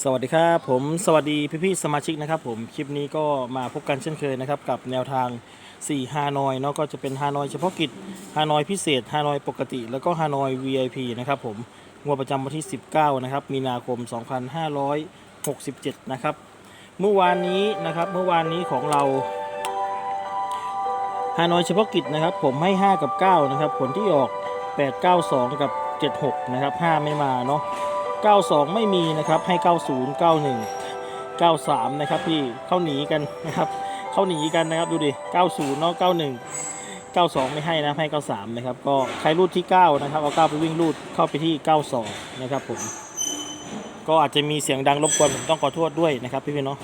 สวัสดีครับผมสวัสดีพี่ๆสมาชิกนะครับผมคลิปนี้ก็มาพบกันเช่นเคยนะครับกับแนวทาง 4 ฮานอยเนาะก็จะเป็นฮานอยเฉพาะกิจฮานอยพิเศษฮานอยปกติ แล้วก็ฮานอย VIP นะครับผมงวดประจำวันที่ 19 นะครับ มีนาคม 2567 นะครับ เมื่อวานนี้นะครับเมื่อวานนี้ของเราฮานอยเฉพาะกิจนะครับ ผมให้ 5 กับ 9 นะครับ ผลที่ออก 8 9 2 กับ 76 นะครับ 5 ไม่มาเนาะ 92 ไม่มีนะครับให้ 90 91 93 นะครับพี่เข้าหนีกันนะครับเข้าหนีกันนะครับดูดิ 90เนาะ91 92 ไม่ให้นะให้ 93 นะครับ ก็ใครรูดที่ 9 นะครับ เอา 9 ไปวิ่งรูดเข้าไปที่ 92 นะครับผม ก็อาจจะมีเสียงดังรบกวนผมต้องขอโทษด้วยนะครับพี่พี่เนาะ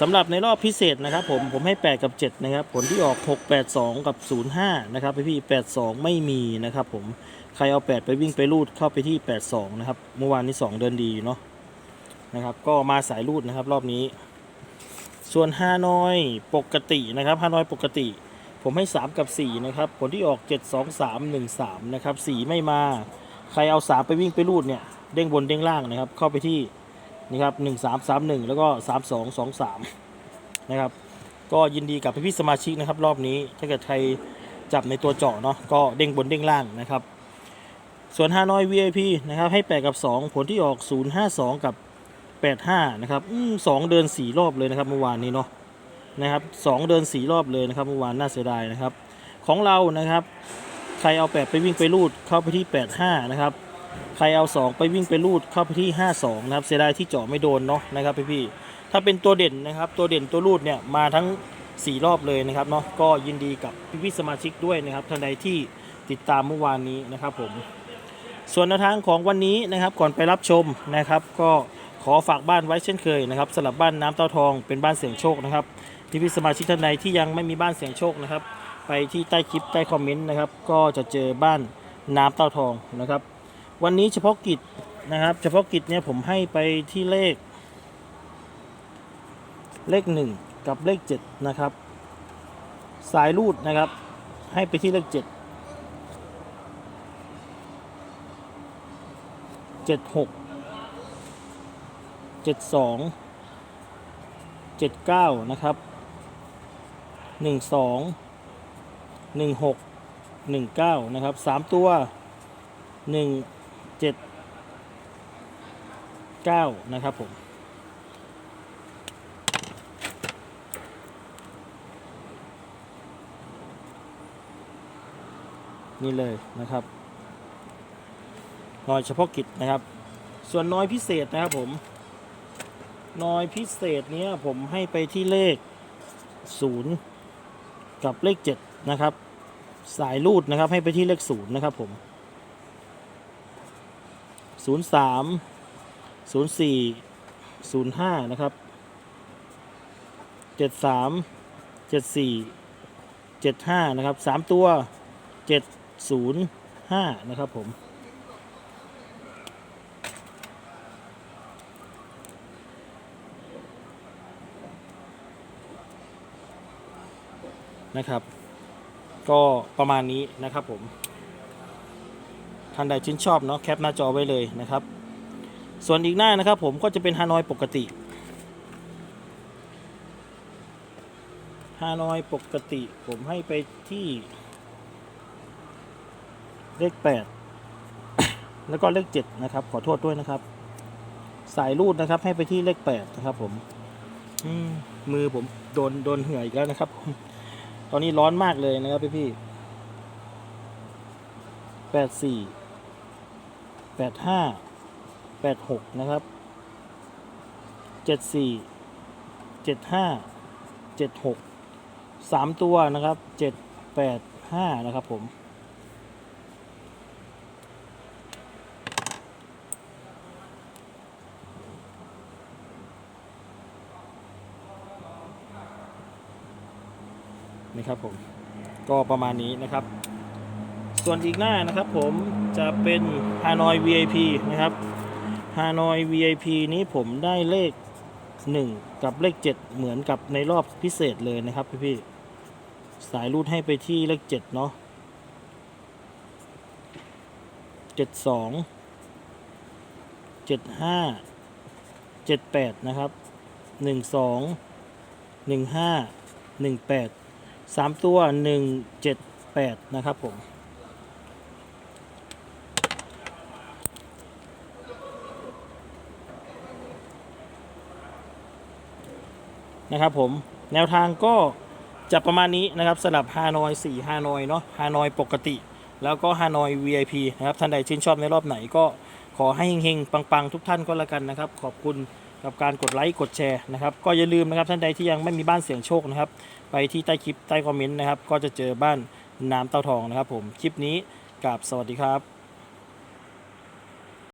สำหรับในรอบพิเศษนะครับผมผมให้ 8 กับ 7 นะครับ ผลที่ออก 6 8 2 กับ 05 นะครับพี่พี่82 ไม่มีนะครับผมใครเอา 8 ไปวิ่งไปรูดเข้าไปที่ 82 นะครับ เมื่อวานนี้ 2 เดินดีเนาะนะครับก็มาสายรูดนะครับรอบนี้ ส่วนฮานอยปกตินะครับฮานอยปกติ ผมให้ 3 กับ 4 นะครับ ผลที่ออก 7 2 3 1 3 นะครับ 4 ไม่มา ใครเอา 3 ไปวิ่งไปรูดเนี่ยเด้งบนเด้งล่างนะครับเข้าไปที่ นี่ครับ1 3 3 1แล้วก็3 2 2 3นะครับ ก็ยินดีกับพี่ๆสมาชิกนะครับ รอบนี้ถ้าเกิดใครจับในตัวเจาะเนาะก็เด้งบนเด้งล่างนะครับ ส่วนฮานอย VIP นะครับ ให้ 8 กับ 2 ผลที่ออก 052 กับ 85 นะครับสองเดิน 4 รอบเลยนะครับเมื่อวานนี้เนาะนะครับสองเดิน 4 รอบเลยนะครับเมื่อวานน่าเสียดายนะครับ ของเรานะครับ ใครเอา 8 ไปวิ่งไปรูดเข้าไปที่ 85 นะครับ ใครเอา 2 ไปวิ่งไปรูดเข้าไปที่ 52 นะครับ เสียดายที่เจาะไม่โดนเนาะนะครับพี่ๆถ้าเป็นตัวเด่นนะครับ ตัวเด่นตัวรูดเนี่ยมาทั้ง 4 รอบเลยนะครับเนาะก็ยินดีกับพี่ๆสมาชิกด้วยนะครับท่านใดที่ติดตามเมื่อวานนี้นะครับผมส่วนแนวทางของวันนี้นะครับก่อนไปรับชมนะครับ ก็ขอฝากบ้านไว้เช่นเคยนะครับสลับบ้านน้ำเต้าทองเป็นบ้านเสียงโชคนะครับที่พี่สมาชิกท่านใดที่ยังไม่มีบ้านเสียงโชคนะครับ ไปที่ใต้คลิปใต้คอมเมนต์นะครับ ก็จะเจอบ้านน้ำเต้าทองนะครับ วันนี้เฉพาะกิจนะครับ เฉพาะกิจเนี่ยผมให้ไปที่เลข เลขหนึ่งกับเลขเจ็ดนะครับ สายรูดนะครับ ให้ไปที่เลขเจ็ดเจ็ดหกเจ็ดสองเจ็ดเก้านะครับหนึ่งสองหนึ่งหกหนึ่งเก้านะครับสามตัวหนึ่ง เจ็ดเก้านะครับผมนี่เลยนะครับน้อยเฉพาะกิจนะครับ ส่วนน้อยพิเศษนะครับผมน้อยพิเศษเนี้ยผมให้ไปที่เลข 0 กับเลข 7 นะครับ สายรูดนะครับให้ไปที่เลข 0 นะครับผม 03 04 05 นะครับ 73 74 75 นะครับ 3 ตัว 705 นะครับผมนะครับ ก็ประมาณนี้นะครับผม ท่านใดชื่นชอบเนาะแคปหน้าจอไว้เลยนะครับ ส่วนอีกหน้านะครับผมก็จะเป็นฮานอยปกติฮานอยปกติผมให้ไปที่เลขแปดแล้วก็เลขเจ็ดนะครับ ขอโทษด้วยนะครับ สายรูดนะครับ ให้ไปที่เลขแปดนะครับ ผม อืมมือผมโดนโดนเหื่ออีกแล้วนะครับผมตอนนี้ร้อนมากเลยนะครับพี่พี่แปดสี่ แปดห้าแปดหกนะครับเจ็ดสี่เจ็ดห้าเจ็ดหกสามตัวนะครับเจ็ดแปดห้านะครับผมนี่ครับผมก็ประมาณนี้นะครับ ส่วนอีกหน้านะครับผมจะเป็น Hanoi VIP นะครับ Hanoi VIP นี้ผมได้เลข 1 กับเลข 7 เหมือนกับในรอบพิเศษเลยนะครับพี่พี่ๆสายรูดให้ไปที่เลข 7 เนาะ72เจ็ดห้าเจ็ดแปดนะครับหนึ่งสองหนึ่งห้าหนึ่งแปดสามตัวหนึ่งเจ็ดแปดนะครับผม นะครับผมแนวทางก็จะประมาณนี้นะครับสลับฮานอย4ฮานอยเนาะฮานอยปกติ แล้วก็ฮานอย VIP นะครับท่านใดชื่นชอบในรอบไหนก็ขอให้เฮงๆ ปังๆ ทุกท่านก็แล้วกันนะครับ ขอบคุณกับการกดไลค์กดแชร์นะครับก็อย่าลืมนะครับท่านใดที่ยังไม่มีบ้านเสียงโชคนะครับ ไปที่ใต้คลิปใต้คอมเมนต์นะครับ ก็จะเจอบ้านน้ำเต้าทองนะครับผมคลิปนี้กับสวัสดีครับ